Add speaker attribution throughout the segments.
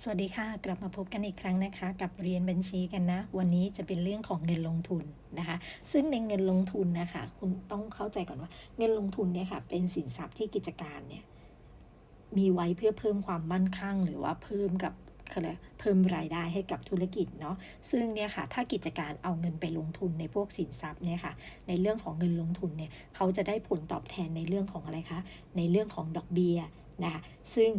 Speaker 1: สวัสดีค่ะ กลับมาพบกันอีกครั้งนะคะ กับเรียนบัญชีกันนะ วันนี้จะเป็นเรื่องของเงินลงทุนนะคะ ซึ่งในเงินลงทุนนะคะ คุณต้องเข้าใจก่อนว่า เงินลงทุนเนี่ยค่ะ เป็นสินทรัพย์ที่กิจการเนี่ยมีไว้เพื่อเพิ่มความมั่นคงหรือว่าเพิ่มกับเขาเรียกเพิ่มรายได้ให้กับธุรกิจเนาะซึ่งเนี่ยค่ะถ้ากิจการเอาเงินไปลงทุนในพวกสินทรัพย์เนี่ยค่ะในเรื่องของเงินลงทุนเนี่ยเขาจะได้ผลตอบแทนในเรื่องของอะไรคะในเรื่องของดอกเบี้ยนะคะซึ่ง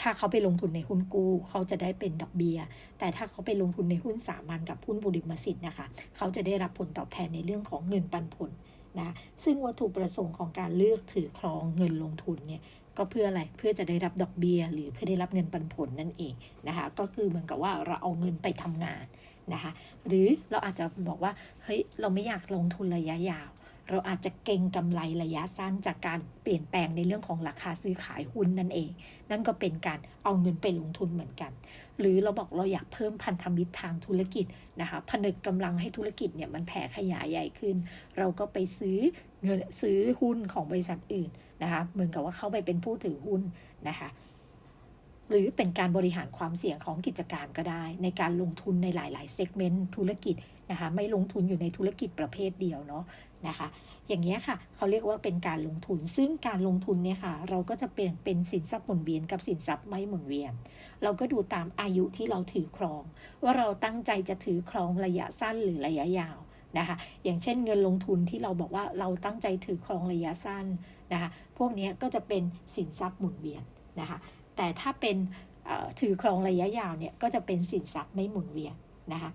Speaker 1: ถ้าเขาไปลงทุนในหุ้นกู้เขาจะได้เป็นดอกเบีย้ย แต่ถ้าเขาไปลงทุนในหุ้นสามัญกับหุ้นบุริมสิทธิ์นะคะ เขาจะได้รับผลตอบแทนในเรื่องของเงินปันผลนะซึ่งวัตถุประสงค์ของการเลือกถือครองเงินลงทุนเนี่ยก็เพื่ออะไร เพื่อจะได้รับดอกเบีย้ย หรือเพื่อได้รับเงินปันผลนั่นเองนะคะ ก็คือเหมือนกับว่าเราเอาเงินไปทำงานนะคะ หรือเราอาจจะบอกว่า เฮ้ย เราไม่อยากลงทุนระยะยาว เราอาจจะเก็งกำไรระยะสั้นจากการเปลี่ยนแปลงในเรื่องของราคาซื้อขายหุ้นนั่นเอง นั่นก็เป็นการเอาเงินไปลงทุนเหมือนกัน หรือเราบอกเราอยากเพิ่มพันธมิตรทางธุรกิจนะคะผนึกกำลังให้ธุรกิจเนี่ยมันแผ่ขยายใหญ่ขึ้น เราก็ไปซื้อเงินซื้อหุ้นของบริษัทอื่นนะคะเหมือนกับว่าเข้าไปเป็นผู้ถือหุ้นนะคะ หรือเป็นการบริหารความเสี่ยงของกิจการก็ได้ ในการลงทุนในหลายๆเซกเมนต์ธุรกิจนะคะไม่ลงทุนอยู่ในธุรกิจประเภทเดียวเนาะนะคะ อย่างนี้ยค่ะเขาเรียกว่าเป็นการลงทุน ซึ่งการลงทุนเนี่ยค่ะ เราก็จะเป็นเป็นสินทรัพย์หมุนเวียนกับสินทรัพย์ไม่หมุนเวียน เราก็ดูตามอายุที่เราถือครอง ว่าเราตั้งใจจะถือครองระยะสั้นหรือระยะยาวนะคะ อย่างเช่นเงินลงทุนที่เราบอกว่าเราตั้งใจถือครองระยะสั้นนะคะ พวกนี้ก็จะเป็นสินทรัพย์หมุนเวียนนะคะ แต่ถ้าเป็นถือครองระยะยาวเนี่ยก็จะเป็นสินทรัพย์ไม่หมุนเวียนนะคะ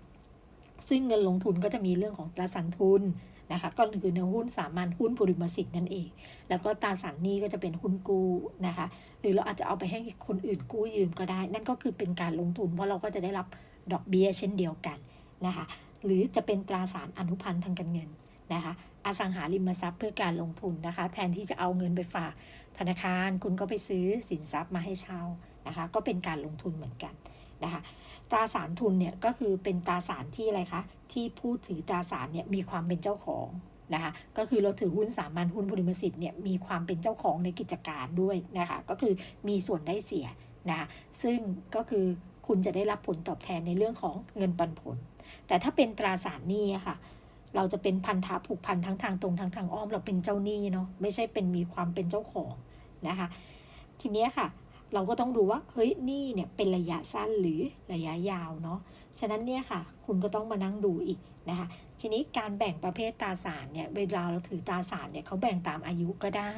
Speaker 1: ซึ่งเงินลงทุนก็จะมีเรื่องของตราสารทุนนะคะก็คือในหุ้นสามัญหุ้นบริมสิทธิ์นั่นเอง แล้วก็ตราสารหนี้ก็จะเป็นหุ้นกู้นะคะ หรือเราอาจจะเอาไปให้คนอื่นกู้ยืมก็ได้ นั่นก็คือเป็นการลงทุน เพราะเราก็จะได้รับดอกเบี้ยเช่นเดียวกันนะคะ หรือจะเป็นตราสารอนุพันธ์ทางการเงินนะคะ อสังหาริมทรัพย์เพื่อการลงทุนนะคะ แทนที่จะเอาเงินไปฝากธนาคารคุณก็ไปซื้อสินทรัพย์มาให้เช่านะคะ ก็เป็นการลงทุนเหมือนกันนะคะตราสารทุนเนี่ยก็คือเป็นตราสารที่อะไรคะที่ผู้ถือตราสารเนี่ยมีความเป็นเจ้าของนะคะก็คือเราถือหุ้นสามัญหุ้นบริมสิทธิ์เนี่ยมีความเป็นเจ้าของในกิจการด้วยนะคะก็คือมีส่วนได้เสียนะคะซึ่งก็คือคุณจะได้รับผลตอบแทนในเรื่องของเงินปันผล แต่ถ้าเป็นตราสารหนี้ค่ะ เราจะเป็นพันธะผูกพันทั้งทางตรงทั้งทางอ้อม เราเป็นเจ้าหนี้เนาะไม่ใช่เป็นมีความเป็นเจ้าของนะคะ ทีนี้ค่ะ เราก็ต้องดูว่าเฮ้ยนี่เนี่ยเป็นระยะสั้นหรือระยะยาวเนาะฉะนั้นเนี่ยค่ะ คุณก็ต้องมานั่งดูอีกนะคะทีนี้การแบ่งประเภทตราสารเนี่ยเวลาเราถือตราสารเนี่ยเขาแบ่งตามอายุก็ได้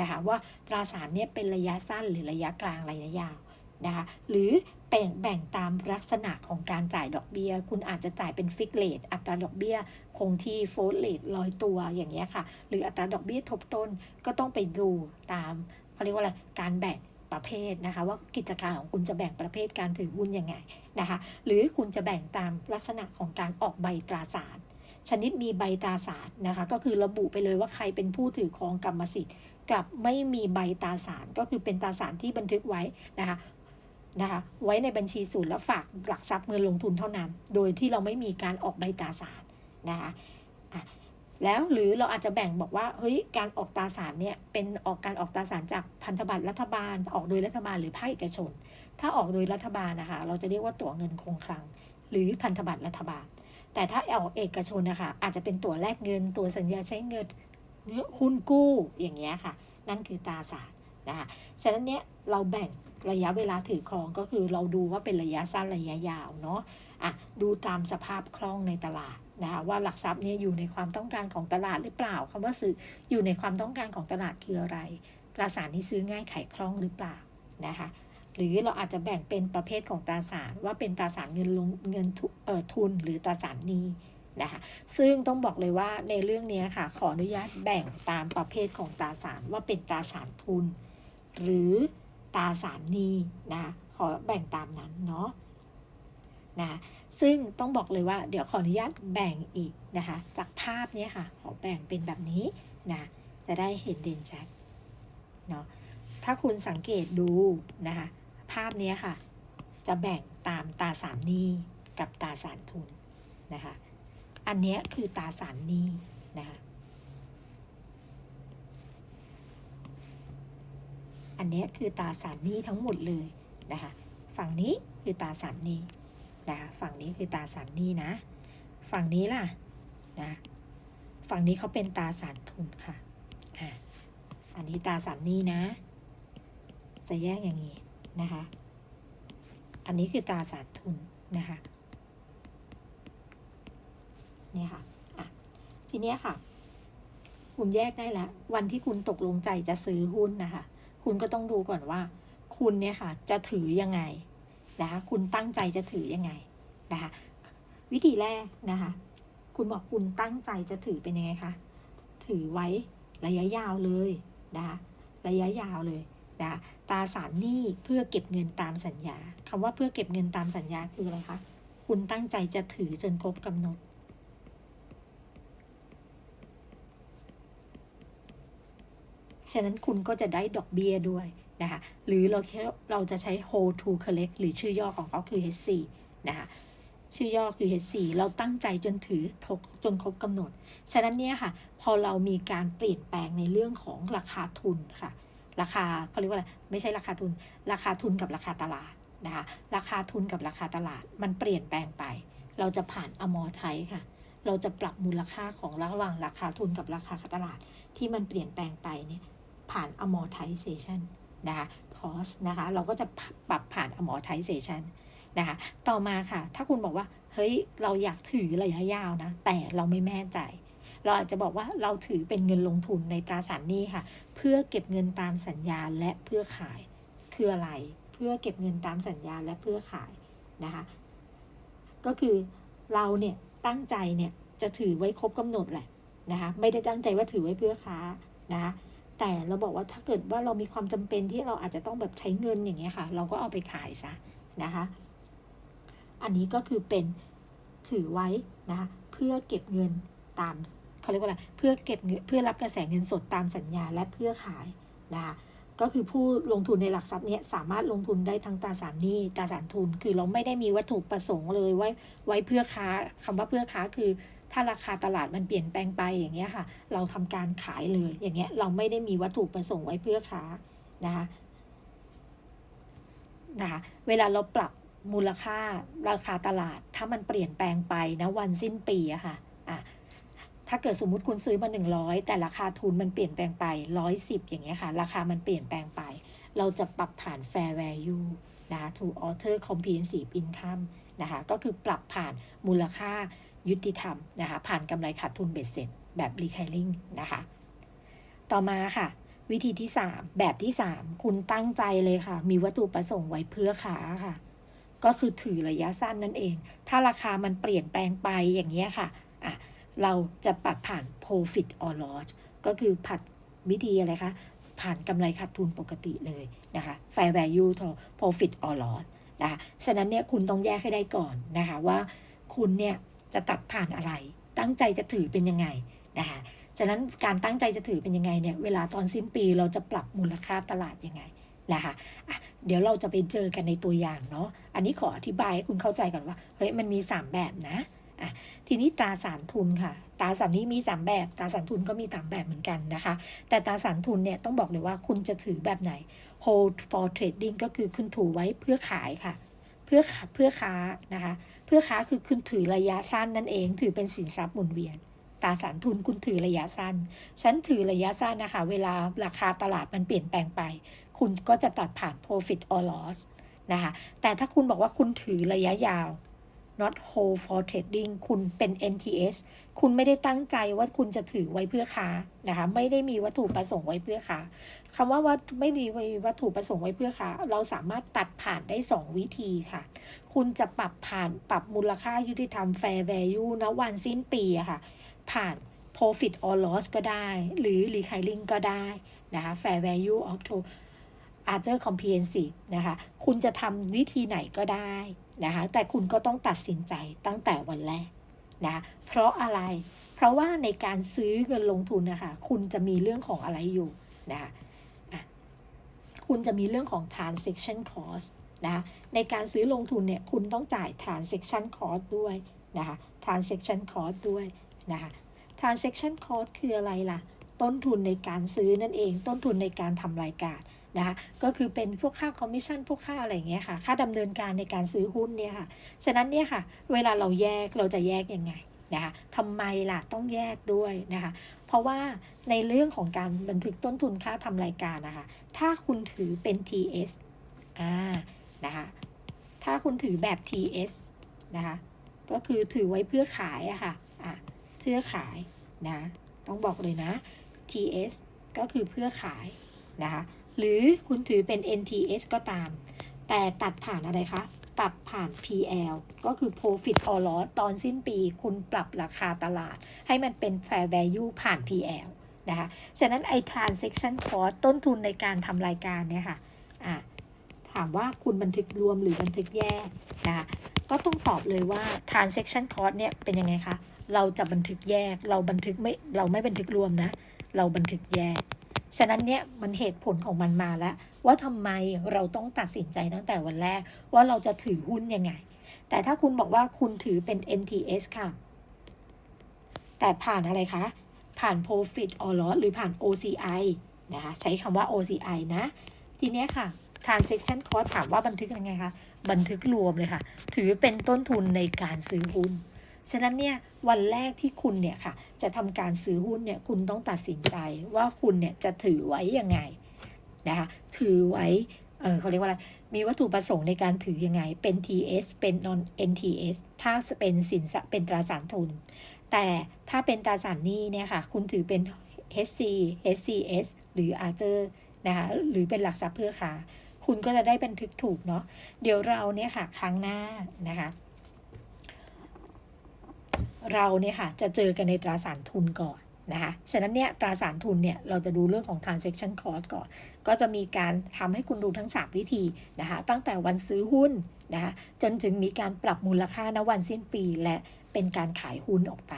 Speaker 1: นะคะว่าตราสารเนี่ยเป็นระยะสั้นหรือระยะกลางระยะยาวนะคะหรือ แบ่งแบ่งตามลักษณะของการจ่ายดอกเบีย้ย คุณอาจจะจ่ายเป็นฟิกเลทอัตราดอกเบีย้ย คงที่โฟลเลทลอยตัวอย่างเงี้ยค่ะ หรืออัตราดอกเบีย้ยทบต้นก็ต้องไปดูตามเขาเรียกว่าอะไรการแบ่งประเภทนะคะ ว่ากิจการของคุณจะแบ่งประเภทการถือหุ้นยังไงนะคะ หรือคุณจะแบ่งตามลักษณะของการออกใบตราสารชนิดมีใบตราสารนะคะ ก็คือระบุไปเลยว่าใครเป็นผู้ถือครองกรรมสิทธิ์ กับไม่มีใบตราสารก็คือเป็นตราสารที่บันทึกไว้นะคะ นะคะไว้ในบัญชีศูนย์แล้วฝากหลักทรัพย์เงินลงทุนเท่านั้น โดยที่เราไม่มีการออกใบตราสารนะคะแล้วหรือเราอาจจะแบ่งบอกว่าเฮ้ยการออกตราสารเนี่ยเป็นออกการออกตราสารจากพันธบัตรรัฐบาล ออกโดยรัฐบาลหรือภาคเอกชน ถ้าออกโดยรัฐบาลนะคะเราจะเรียกว่าตั๋วเงินคงคลัง หรือพันธบัตรรัฐบาล แต่ถ้าออกเอกชนนะคะอาจจะเป็นตั๋วแลกเงินตั๋วสัญญาใช้เงินเนื้อหุ้นกู้อย่างเงี้ยค่ะ นั่นคือตราสาร นะคะฉะนั้นเนี้ยเราแบ่งระยะเวลาถือครองก็คือเราดูว่าเป็นระยะสั้นระยะยาวเนาะอะดูตามสภาพคล่องในตลาดนะคะว่าหลักทรัพย์นี้อยู่ในความต้องการของตลาดหรือเปล่าคำว่าซื้ออยู่ในความต้องการของตลาดคืออะไรตราสารนี้ซื้อง่ายไขคล่องหรือเปล่านะคะหรือเราอาจจะแบ่งเป็นประเภทของตราสารว่าเป็นตราสารเงินลงเงินเออทุนหรือตราสารนี้นะคะซึ่งต้องบอกเลยว่าในเรื่องนี้ค่ะขออนุญาตแบ่งตามประเภทของตราสารว่าเป็นตราสารทุน หรือตาสารนีนะขอแบ่งตามนั้นเนาะนะซึ่งต้องบอกเลยว่าเดี๋ยวขออนุญาตแบ่งอีกนะคะ จากภาพนี้ค่ะ ขอแบ่งเป็นแบบนี้นะจะได้เห็นเด่นชัดเนาะถ้าคุณสังเกตดูนะคะ ภาพนี้ค่ะ จะแบ่งตามตาสารนี้กับตาสารทุนนะคะ อันนี้คือตาสารนี้นะคะ อันนี้คือตาสารนี้ทั้งหมดเลยนะคะฝั่งนี้คือตาสารนี้นะคะฝั่งนี้คือตาสารนี้นะ ฝั่งนี้ล่ะนะฝั่งนี้เขาเป็นตาสารทุนค่ะอะอันนี้ตาสารนี้นะ จะแยกอย่างนี้นะคะ อันนี้คือตาสารทุนนะคะเนี่ยค่ะอะทีนี้ค่ะ คุณแยกได้แล้ววันที่คุณตกลงใจจะซื้อหุ้นนะคะ คุณก็ต้องดูก่อนว่า คุณเนี่ยค่ะจะถือยังไงนะคะคุณตั้งใจจะถือยังไงนะคะวิธีแรกนะคะ คุณบอกคุณตั้งใจจะถือเป็นยังไงคะถือไว้ระยะยาวเลยนะคะระยะยาวเลยนะคะตราสารหนี้เพื่อเก็บเงินตามสัญญาคำว่าเพื่อเก็บเงินตามสัญญาคืออะไรคะ คุณตั้งใจจะถือจนครบกำหนด ฉะนั้นคุณก็จะได้ดอกเบี้ยด้วยนะคะ หรือเราเราจะใช้ hold to collect หรือชื่อย่อของเขาคือ H4 นะคะ ชื่อย่อคือ H4 เราตั้งใจจนถือทกจนครบกำหนด ฉะนั้นเนี่ยค่ะ พอเรามีการเปลี่ยนแปลงในเรื่องของราคาทุนค่ะ ราคาเขาเรียกว่าอะไร ไม่ใช่ราคาทุน ราคาทุนกับราคาตลาดนะคะ ราคาทุนกับราคาตลาดมันเปลี่ยนแปลงไป เราจะผ่านอมอไทยค่ะ เราจะปรับมูลค่าของระหว่างราคาทุนกับราคาตลาดที่มันเปลี่ยนแปลงไปเนี่ย ผ่าน amortization นะคะ cost นะคะ เราก็จะปรับผ่าน amortization นะคะ ต่อมาค่ะ ถ้าคุณบอกว่า เฮ้ย เราอยากถือระยะยาวนะ แต่เราไม่แม่ใจ เราอาจจะบอกว่าเราถือเป็นเงินลงทุนในตราสารหนี้ค่ะ เพื่อเก็บเงินตามสัญญาและเพื่อขาย คืออะไร เพื่อเก็บเงินตามสัญญาและเพื่อขายนะคะ ก็คือเราเนี่ยตั้งใจเนี่ยจะถือไว้ครบกำหนดแหละนะคะ ไม่ได้ตั้งใจว่าถือไว้เพื่อค้านะคะ แต่เราบอกว่าถ้าเกิดว่าเรามีความจำเป็นที่เราอาจจะต้องแบบใช้เงินอย่างเงี้ยค่ะ เราก็เอาไปขายซะนะคะ อันนี้ก็คือเป็นถือไว้นะคะเพื่อเก็บเงินตามเขาเรียกว่าอะไรเพื่อเก็บเพื่อรับกระแสเงินสดตามสัญญาและเพื่อขายนะคะก็คือผู้ลงทุนในหลักทรัพย์เนี้ยสามารถลงทุนได้ทั้งตราสารหนี้ตราสารทุน คือเราไม่ได้มีวัตถุประสงค์เลยไว้ไว้เพื่อค้าคำว่าเพื่อค้าคือ ถ้าราคาตลาดมันเปลี่ยนแปลงไปอย่างเงี้ยค่ะ เราทำการขายเลยอย่างเงี้ยเราไม่ได้มีวัตถุประสงค์ไว้เพื่อค้านะคะนะคะเวลาเราปรับมูลค่าราคาตลาดถ้ามันเปลี่ยนแปลงไปนะวันสิ้นปีอะค่ะอะถ้าเกิดสมมุติคุณซื้อมา 100 แต่ราคาทุนมันเปลี่ยนแปลงไป 110 อย่างเงี้ยค่ะ ราคามันเปลี่ยนแปลงไป เราจะปรับผ่าน fair value นะคะ to alter comprehensive income นะคะก็คือปรับผ่านมูลค่า ยุติธรรมนะคะผ่านกำไรขาดทุนเบ็ดเสร็จแบบ recurring นะคะต่อมาค่ะ วิธีที่ 3 แบบที่ 3 คุณตั้งใจเลยค่ะ มีวัตถุประสงค์ไว้เพื่อค้าค่ะ ก็คือถือระยะสั้นนั่นเอง ถ้าราคามันเปลี่ยนแปลงไปอย่างเงี้ค่ะอะ เราจะปัดผ่าน profit or loss ก็คือผัดวิธีอะไรคะ ผ่านกำไรขาดทุนปกติเลยนะคะ fair value to profit or loss นะคะฉะนั้นเนี่ยคุณต้องแยกให้ได้ก่อนนะคะว่าคุณเนี่ย จะตัดผ่านอะไร ตั้งใจจะถือเป็นยังไงนะคะฉะนั้นการตั้งใจจะถือเป็นยังไงเนี่ยเวลาตอนสิ้นปีเราจะปรับมูลค่าตลาดยังไงนะคะอะเดี๋ยวเราจะไปเจอกันในตัวอย่างเนาะอันนี้ขออธิบายให้คุณเข้าใจก่อนว่าเฮ้ยมันมี 3 แบบนะอะทีนี้ตราสารทุนค่ะตราสารนี้มี 3 แบบตราสารทุนก็มีสามแบบเหมือนกันนะคะ แต่ตราสารทุนเนี่ยต้องบอกเลยว่าคุณจะถือแบบไหน hold for trading ก็คือคุณถือไว้เพื่อขายค่ะ พื่อเพื่อค้านะคะเพื่อค้าคือคุณถือระยะสั้นนั่นเอง ถือเป็นสินทรัพย์หมุนเวียนตราสารทุนคุณถือระยะสั้น ฉันถือระยะสั้นนะคะ เวลาราคาตลาดมันเปลี่ยนแปลงไป คุณก็จะตัดผ่าน profit or loss นะคะแต่ถ้าคุณบอกว่าคุณถือระยะยาว not hold for trading คุณเป็น NTS คุณไม่ได้ตั้งใจว่าคุณจะถือไว้เพื่อค้านะคะไม่ได้มีวัตถุประสงค์ไว้เพื่อค้าคำว่าวัตไม่มีวัตถุประสงค์ไว้เพื่อค้าเราสามารถตัดผ่านได้ 2 วิธีค่ะ คุณจะปรับผ่านปรับมูลค่ายุติธรรม fair value นะวันสิ้นปีอะค่ะ ผ่าน profit or loss ก็ได้ หรือ recurring ก็ได้นะคะ fair value of to other comprehensive นะคะ คุณจะทำวิธีไหนก็ได้ นะคะแต่คุณก็ต้องตัดสินใจตั้งแต่วันแรกนะะเพราะอะไร เพราะว่าในการซื้อเงินลงทุนนะคะคุณจะมีเรื่องของอะไรอยู่นะคะคุณจะมีเรื่องของ transaction cost นะะในการซื้อลงทุนเนี่ยคุณต้องจ่าย transaction cost ด้วยนะคะ transaction cost ด้วยนะคะ transaction cost คืออะไรล่ะ ต้นทุนในการซื้อนั่นเอง ต้นทุนในการทำรายการ นะคะก็คือเป็นพวกค่าคอมมิชชั่นพวกค่าอะไรอย่างเงี้ยค่ะ ค่าดำเนินการในการซื้อหุ้นเนี่ยค่ะ ฉะนั้นเนี่ยค่ะ เวลาเราแยกเราจะแยกยังไงนะคะทำไมล่ะต้องแยกด้วยนะคะ เพราะว่าในเรื่องของการบันทึกต้นทุนค่าทำรายการนะคะ ถ้าคุณถือเป็น TS อ่านะคะถ้าคุณถือแบบ TS นะคะก็คือถือไว้เพื่อขายอะค่ะอะเพื่อขายนะต้องบอกเลยนะ TS ก็คือเพื่อขายนะคะ หรือคุณถือเป็น NTS ก็ตาม แต่ตัดผ่านอะไรคะตัดผ่าน PL ก็คือ Profit or Loss ตอนสิ้นปีคุณปรับราคาตลาด ให้มันเป็น Fair Value ผ่าน PL นะคะ ฉะนั้นไอ้ Transaction Cost ต้นทุนในการทำรายการเนี่ยค่ะะถามว่าคุณบันทึกรวมหรือบันทึกแยกนะคะก็ต้องตอบเลยว่า transaction cost เนี่ยเป็นยังไงคะ เราจะบันทึกแยก เราบันทึกไม่ เราไม่บันทึกรวมนะ เราบันทึกแยก ฉะนั้นเนี่ยมันเหตุผลของมันมาแล้ว ว่าทำไมเราต้องตัดสินใจตั้งแต่วันแรก ว่าเราจะถือหุ้นยังไง แต่ถ้าคุณบอกว่าคุณถือเป็น NTS ค่ะ แต่ผ่านอะไรคะ ผ่าน profit or loss หรือผ่าน OCI นะคะ ใช้คำว่า OCI นะ ทีเนี้ยค่ะ transaction cost ถามว่าบันทึกยังไงคะ บันทึกรวมเลยค่ะ ถือเป็นต้นทุนในการซื้อหุ้น ฉะนั้นเนี่ยวันแรกที่คุณเนี่ยค่ะจะทำการซื้อหุ้นเนี่ยคุณต้องตัดสินใจว่าคุณเนี่ยจะถือไว้ยังไงนะคะถือไว้เออเขาเรียกว่าอะไร มีวัตถุประสงค์ในการถือยังไง เป็น TS เป็น non NTS ถ้าเป็นสินทรัพย์เป็นตราสารทุน แต่ถ้าเป็นตราสารหนี้เนี่ยค่ะ คุณถือเป็น HC HCS หรืออาจจะนะคะหรือเป็นหลักทรัพย์เพื่อค้า คุณก็จะได้บันทึกถูกเนาะ เดี๋ยวเราเนี่ยค่ะ ครั้งหน้านะคะ เราเนี่ยค่ะจะเจอกันในตราสารทุนก่อนนะคะฉะนั้นเนี่ยตราสารทุนเนี่ยเราจะดูเรื่องของ transaction cost ก่อน ก็จะมีการทำให้คุณดูทั้ง 3 วิธีนะคะตั้งแต่วันซื้อหุ้นนะคะจนถึงมีการปรับมูลค่าณวันสิ้นปี และเป็นการขายหุ้นออกไป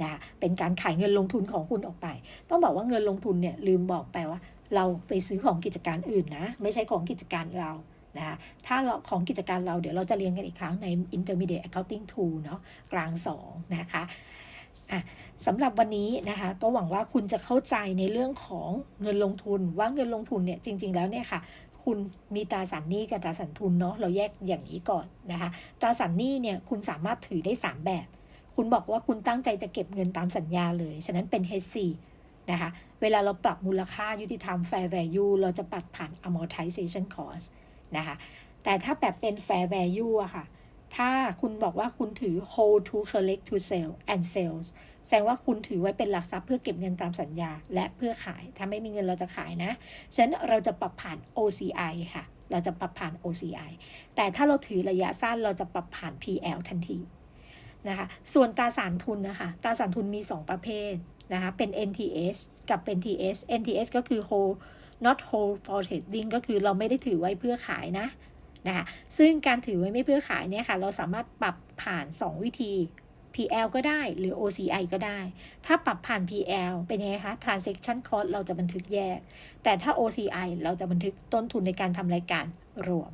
Speaker 1: นะคะเป็นการขายเงินลงทุนของคุณออกไป ต้องบอกว่าเงินลงทุนเนี่ยลืมบอกไปว่า เราไปซื้อของกิจการอื่นนะ ไม่ใช่ของกิจการเรา นะคะถ้าเราของกิจการเราเดี๋ยวเราจะเรียนกันอีกครั้งใน Intermediate Accounting 2เนาะกลาง 2 นะคะอะสำหรับวันนี้นะคะก็หวังว่าคุณจะเข้าใจในเรื่องของเงินลงทุนว่าเงินลงทุนเนี่ยจริง ๆ แล้วเนี่ยค่ะคุณมีตราสารหนี้กับตราสารทุนเนาะเราแยกอย่างนี้ก่อนนะคะตราสารหนี้เนี่ยคุณสามารถถือได้ 3 แบบ คุณบอกว่าคุณตั้งใจจะเก็บเงินตามสัญญาเลย ฉะนั้นเป็น HC นะคะเวลาเราปรับมูลค่ายุติธรรม fair value เราจะปัดผ่าน amortization cost นะคะ แต่ถ้าแบบเป็น fair value อะค่ะ ถ้าคุณบอกว่าคุณถือ hold to collect to sell and sales แสดงว่าคุณถือไว้เป็นหลักทรัพย์เพื่อเก็บเงินตามสัญญา และเพื่อขาย ถ้าไม่มีเงินเราจะขายนะ ฉะนั้นเราจะปรับผ่าน OCI ค่ะ เราจะปรับผ่าน OCI แต่ถ้าเราถือระยะสั้นเราจะปรับผ่าน PL ทันทีนะคะส่วนตราสารทุนนะคะตราสารทุนมี 2 ประเภทนะคะเป็น NTS กับเป็น TS NTS ก็คือ hold not hold for trading ก็คือเราไม่ได้ถือไว้เพื่อขายนะนะคะซึ่งการถือไว้ไม่เพื่อขายเนี่ยค่ะ เราสามารถปรับผ่าน 2 วิธี PL ก็ได้หรือ OCI ก็ได้ ถ้าปรับผ่าน PL เป็นไงคะ transaction cost เราจะบันทึกแยก แต่ถ้า OCI เราจะบันทึกต้นทุนในการทำรายการรวม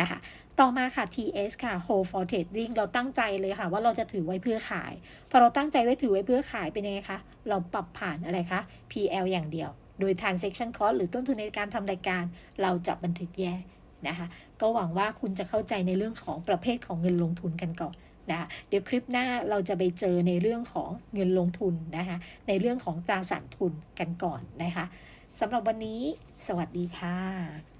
Speaker 1: นะคะ ต่อมาค่ะ TS ค่ะ hold for trading เราตั้งใจเลยค่ะ ว่าเราจะถือไว้เพื่อขาย พอเราตั้งใจไว้ถือไว้เพื่อขายเป็นไงคะ เราปรับผ่านอะไรคะ PL อย่างเดียว โดย transaction cost หรือต้นทุนในการทำรายการ เราจะบันทึกแยกนะคะก็หวังว่าคุณจะเข้าใจในเรื่องของประเภทของเงินลงทุนกันก่อนนะคะเดี๋ยวคลิปหน้าเราจะไปเจอในเรื่องของเงินลงทุนนะคะในเรื่องของตราสารทุนกันก่อนนะคะสำหรับวันนี้ สวัสดีค่ะ